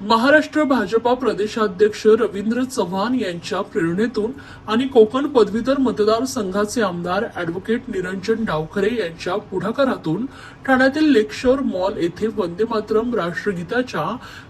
महाराष्ट्र भाजपा प्रदेशाध्यक्ष रवींद्र चव्हाण यांच्या प्रेरणेतून आणि कोकण पदवीधर मतदारसंघाचे आमदार अॅडव्होकेट निरंजन डावखरे यांच्या पुढाकारातून ठाण्यातील लेक्शोर मॉल येथे वंदे मातरम राष्ट्रगीताच्या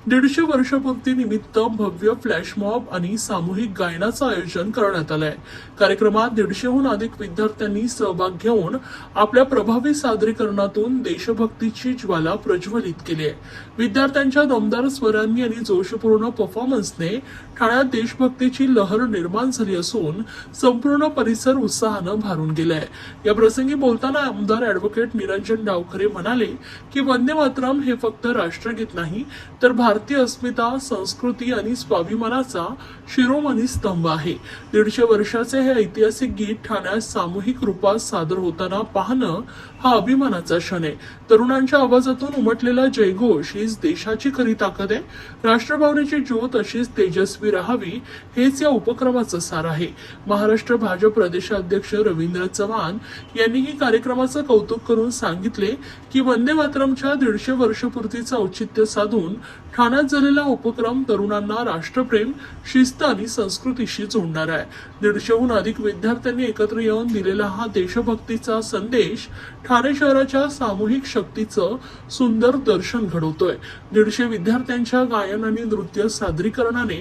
दीडशे वर्षपूर्ती निमित्त भव्य फ्लॅशमॉब आणि सामूहिक गायनाचं आयोजन करण्यात आलंय. कार्यक्रमात दीडशेहून अधिक विद्यार्थ्यांनी सहभाग घेऊन आपल्या प्रभावी सादरीकरणातून देशभक्तीची ज्वाला प्रज्वलित केली आहे विद्यार्थ्यांच्या दमदार स्वरांनी आणि जोशपूर्ण परफॉर्मन्सने ठाण्यात देशभक्तीची लहर निर्माण झाली असून संपूर्ण परिसर उत्साहानं भारून गेलाय. या प्रसंगी बोलताना आमदार अॅडव्होकेट निरंजन डावखरे म्हणाले की वंदे मातरम हे फक्त राष्ट्रगीत नाही तर भारतीय अस्मिता संस्कृती आणि स्वाभिमानाचा शिरोमणी स्तंभ आहे. दीडशे वर्षाचे हे ऐतिहासिक गीत ठाण्यात सामूहिक रूपात सादर होताना पाहणं हा अभिमानाचा क्षण आहे. तरुणांच्या आवाजातून उमटलेला जयघोष हीच देशाची खरी ताकद आहे. राष्ट्रभावनेची ज्योत अशीच तेजस्वी राहावी हेच या उपक्रमाचं सार आहे. महाराष्ट्र भाजप प्रदेशाध्यक्ष रवींद्र चव्हाण यांनीही कार्यक्रमाचं कौतुक करून सांगितले की वंदे मातरमच्या दीडशे वर्षपूर्तीचं औचित्य साधून ठाण्यात झालेला उपक्रम तरुणांना राष्ट्रप्रेम शिस्त आणि संस्कृतीशी जोडणार आहे. दीडशेहून अधिक विद्यार्थ्यांनी एकत्र येऊन दिलेला हा देशभक्तीचा संदेश ठाणे शहराच्या सामूहिक शक्तीचं सुंदर दर्शन घडवतोय. दीडशे विद्यार्थ्यांच्या गायन आणि नृत्य सादरीकरणाने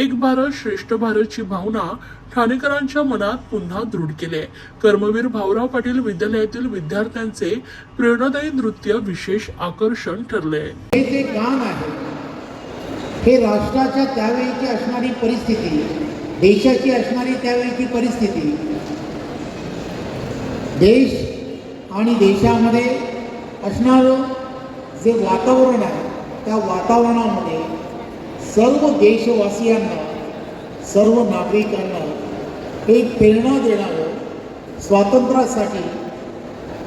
एक भारत श्रेष्ठ भारतची भावना ठाणेकरांच्या मनात पुन्हा दृढ केले. कर्मवीर भाऊराव पाटील विद्यालयातील विद्यार्थ्यांचे प्रेरणादायी नृत्य विशेष आकर्षण ठरले. हे जे गाण आहे हे राष्ट्राच्या त्यावेळीची असणारी परिस्थिती देशाची असणारी त्यावेळीची परिस्थिती देश आणि देशामध्ये असणारं जे वातावरण आहे त्या वातावरणामध्ये सर्व देशवासियांना सर्व नागरिकांना एक प्रेरणा देणारं स्वातंत्र्यासाठी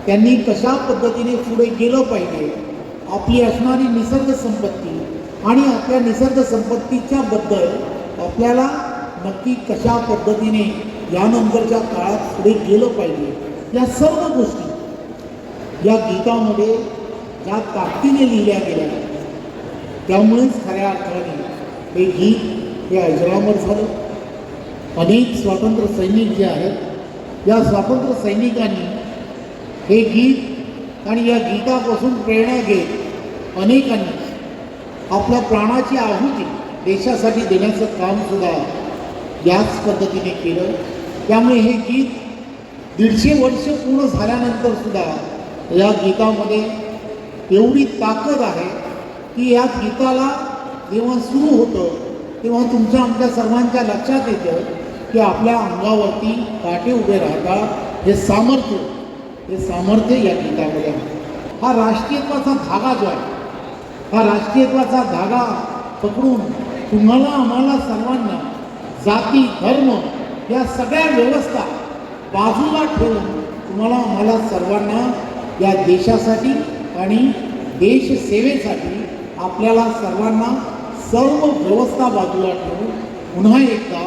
त्यांनी कशा पद्धतीने पुढे गेलं पाहिजे आपली असणारी निसर्ग संपत्ती आणि आपल्या निसर्ग संपत्तीच्या बद्दल आपल्याला नक्की कशा पद्धतीने यानंतरच्या काळात पुढे गेलं पाहिजे या सर्व गोष्टी या गीतामध्ये ज्या ताकदीने लिहिल्या गेल्या. त्यामुळेच खऱ्या अर्थाने हे गीत हे अजरामर झालं. अनेक स्वातंत्र्य सैनिक जे आहेत या स्वातंत्र्य सैनिकांनी हे गीत आणि या गीतापासून प्रेरणा घेत अनेकांनी आपल्या प्राणाची आहुती देशासाठी देण्याचं कामसुद्धा याच पद्धतीने केलं. त्यामुळे हे गीत दीडशे वर्ष पूर्ण झाल्यानंतर सुद्धा या गीतामध्ये एवढी ताकद आहे की या गीताला जेव्हा सुरू होतं तेव्हा तुमच्या आमच्या सर्वांच्या लक्षात येतं की आपल्या अंगावरती काटे उभे राहतात. हे सामर्थ्य हे सामर्थ्य या गीतामध्ये आहे. हा राष्ट्रीयत्वाचा धागा जो आहे हा राष्ट्रीयत्वाचा धागा पकडून तुम्हाला आम्हाला सर्वांना जाती धर्म या सगळ्या व्यवस्था बाजूला ठेवून तुम्हाला आम्हाला सर्वांना या देशासाठी आणि देशसेवेसाठी आपल्याला सर्वांना सर्व व्यवस्था बाजूला ठेवून पुन्हा एकदा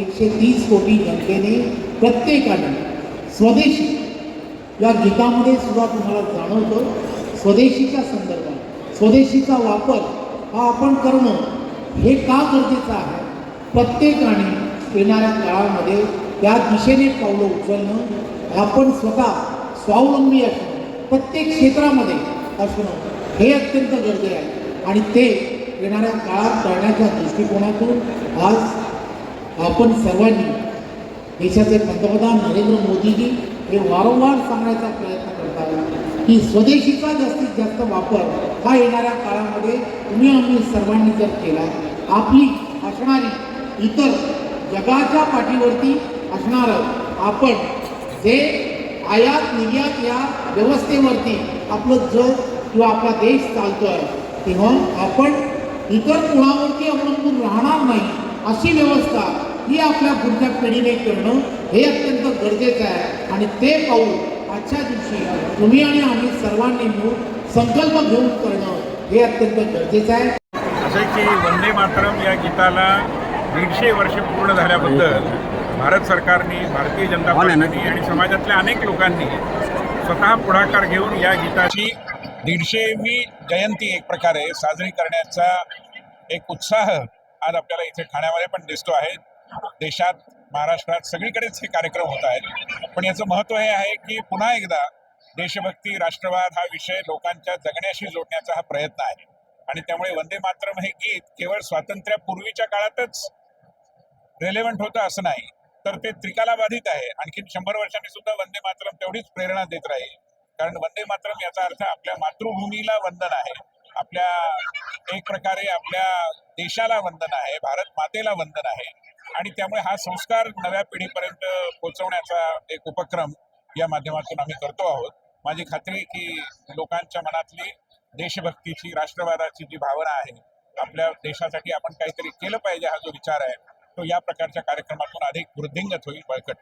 एकशे तीस कोटी जनतेने प्रत्येकाने स्वदेशी या गीतामध्ये सुद्धा तुम्हाला जाणवतं स्वदेशीच्या संदर्भात स्वदेशीचा वापर हा आपण करणं हे का गरजेचं आहे? प्रत्येकाने येणाऱ्या काळामध्ये त्या दिशेने पावलं उचलणं आपण स्वतः स्वावलंबी असणं प्रत्येक क्षेत्रामध्ये असणं हे अत्यंत गरजे आहे. आणि ते येणाऱ्या काळात करण्याच्या दृष्टिकोनातून आज आपण सर्वांनी देशाचे पंतप्रधान नरेंद्र मोदीजी हे वारंवार सांगण्याचा प्रयत्न करतात की स्वदेशीचा जास्तीत जास्त वापर हा येणाऱ्या काळामध्ये तुम्ही आम्ही सर्वांनी जर केला आपली असणारी इतर जगाच्या पाठीवरती असणारं आपण जे आयात निर्यात या व्यवस्थेवरती आपलं जग किंवा आपला देश चालतो आहे तेव्हा आपण इतर कुणावरती अवलंबून राहणार नाही अशी व्यवस्था ही आपल्या पुढच्या पिढीने करणं हे अत्यंत गरजेचं आहे. आणि ते पाऊल आजच्या दिवशी तुम्ही आणि आम्ही सर्वांनी मिळून संकल्प घेऊन करणं हे अत्यंत गरजेचं आहे. असं की वंदे मातरम या गीताला दीडशे वर्ष पूर्ण झाल्याबद्दल भारत सरकारने भारतीय जनता पार्टीने आणि समाजातल्या अनेक लोकांनी स्वतः पुढाकार घेऊन या गीताची दीडशेवी जयंती एक प्रकारे साजरी करण्याचा एक उत्साह आज आपल्याला इथे ठाण्यामध्ये पण दिसतो आहे. देशात महाराष्ट्रात सगळीकडेच हे कार्यक्रम होत आहेत. पण याचं महत्त्व हे आहे की पुन्हा एकदा देशभक्ती राष्ट्रवाद हा विषय लोकांच्या जगण्याशी जोडण्याचा हा प्रयत्न आहे. आणि त्यामुळे वंदे मातरम हे गीत केवळ स्वातंत्र्यापूर्वीच्या काळातच रेलेव्हंट होतं असं नाही. तर ते त्रिकालाबाधित आहे. आणखीन शंभर वर्षांनी सुद्धा वंदे मातरम तेवढीच प्रेरणा देत राहील. कारण वंदे मातरम याचा अर्थ आपल्या मातृभूमीला वंदन आहे. आपल्या एक प्रकारे आपल्या देशाला वंदन आहे. भारत मातेला वंदन आहे. आणि त्यामुळे हा संस्कार नव्या पिढीपर्यंत पोहोचवण्याचा एक उपक्रम या माध्यमातून आम्ही करतो आहोत. माझी खात्री आहे की लोकांच्या मनातली देशभक्तीची राष्ट्रवादाची जी भावना आहे आपल्या देशासाठी आपण काहीतरी केलं पाहिजे हा जो विचार आहे तो या प्रकारच्या कार्यक्रमातून अधिक वृद्धिंगत होईल बळकट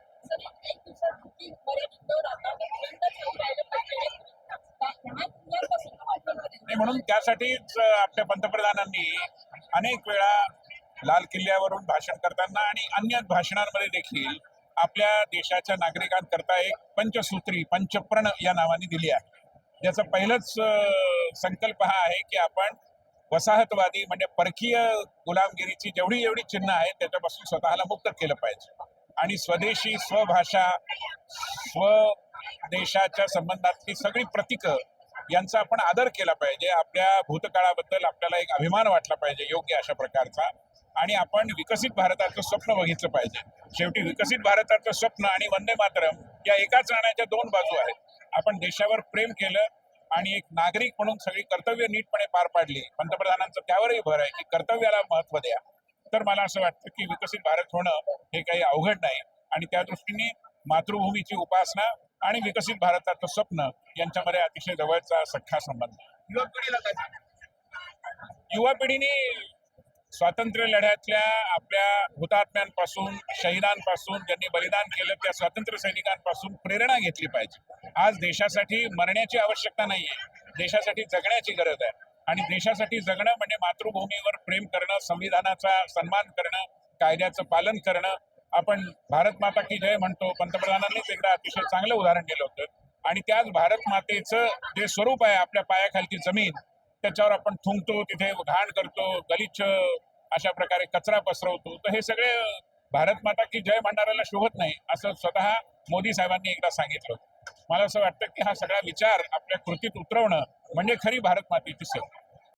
म्हणून त्यासाठीच आपल्या पंतप्रधानांनी अनेक वेळा लाल किल्ल्यावरून भाषण करताना आणि अन्य भाषणांमध्ये देखील आपल्या देशाच्या नागरिकांकरता एक पंचसूत्री पंचप्रण या नावाने दिली आहे. ज्याचा पहिलाच संकल्प हा आहे की आपण वसाहतवादी म्हणजे परकीय गुलामगिरीची जेवढी जेवढी चिन्ह आहेत त्याच्यापासून स्वतःला मुक्त केलं पाहिजे. आणि स्वदेशी स्वभाषा स्व देशाच्या संबंधातली सगळी प्रतीकं यांचा आपण आदर केला पाहिजे. आपल्या भूतकाळाबद्दल आपल्याला एक अभिमान वाटला पाहिजे योग्य अशा प्रकारचा. आणि आपण विकसित भारताचं स्वप्न बघितलं पाहिजे. शेवटी विकसित भारताचं स्वप्न आणि वंदे मातरम या एकाच नाण्याच्या दोन बाजू आहेत. आपण देशावर प्रेम केलं आणि एक नागरिक म्हणून सगळी कर्तव्य नीटपणे पार पाडली. पंतप्रधानांचं त्यावरही भर आहे की कर्तव्याला महत्त्व द्या. तर मला असं वाटतं की विकसित भारत होणं हे काही अवघड नाही आणि त्या दृष्टीने मातृभूमीची उपासना आणि विकसित भारताचं स्वप्न यांच्यामध्ये अतिशय जवळचा सख्खा संबंध. युवा पिढीला? युवा पिढीने स्वातंत्र्य लढ्यातल्या आपल्या हुतात्म्यांपासून शहीदांपासून ज्यांनी बलिदान केलं त्या स्वातंत्र्य सैनिकांपासून प्रेरणा घेतली पाहिजे आज देशासाठी मरण्याची आवश्यकता नाहीये देशासाठी जगण्याची गरज आहे आणि देशासाठी जगणं म्हणजे मातृभूमीवर प्रेम करणं संविधानाचा सन्मान करणं कायद्याचं पालन करणं. आपण भारत माता की जय म्हणतो. पंतप्रधानांनीच एकदा अतिशय चांगलं उदाहरण दिलं होतं. आणि त्याच भारत मातेचं जे स्वरूप आहे आपल्या पायाखालची जमीन त्याच्यावर आपण थुंकतो तिथे घाण करतो गलिच्छ अशा प्रकारे कचरा पसरवतो. तर हे सगळे भारत माता की जय म्हणणाऱ्याला शोभत नाही असं स्वतः मोदी साहेबांनी एकदा सांगितलं होतं. मला असं वाटतं की हा सगळा विचार आपल्या कृतीत उतरवणं म्हणजे खरी भारत मातेची सेवा.